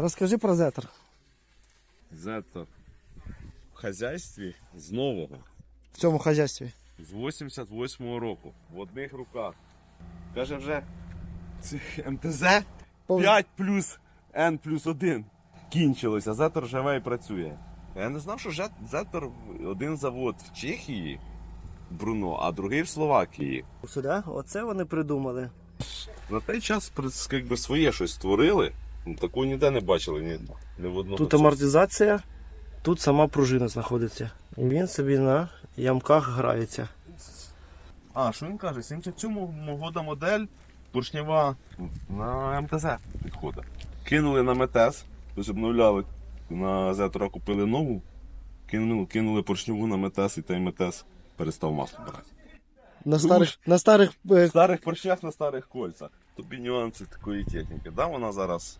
Розкажи про зетер. Зетто в хазяйстві з нового, В цьому хазяйстві. з 88-го року, в одних руках. Каже вже це МТЗ 5 плюс N плюс 1 кінчилося, Зетор живе і працює. Я не знав, що Зетор один завод в Чехії, Бруно, а другий в Словакії. Сюди, оце вони придумали. На той час якби своє щось створили. Ну, Такого ніде не бачили ні, ні в одному. Тут амортизація, тут сама пружина знаходиться. І він собі на ямках грається. А, що він каже? 77 года модель поршнева на МТЗ підходить. Кинули на МТЗ, тож обновляли. На Зетора купили нову, кинули, кинули поршневу на МТЗ і той МТЗ перестав масло брати. На старих, на старих е, старих поршнях на старих кольцах. Тобі нюанси такої техніки. Да, вона зараз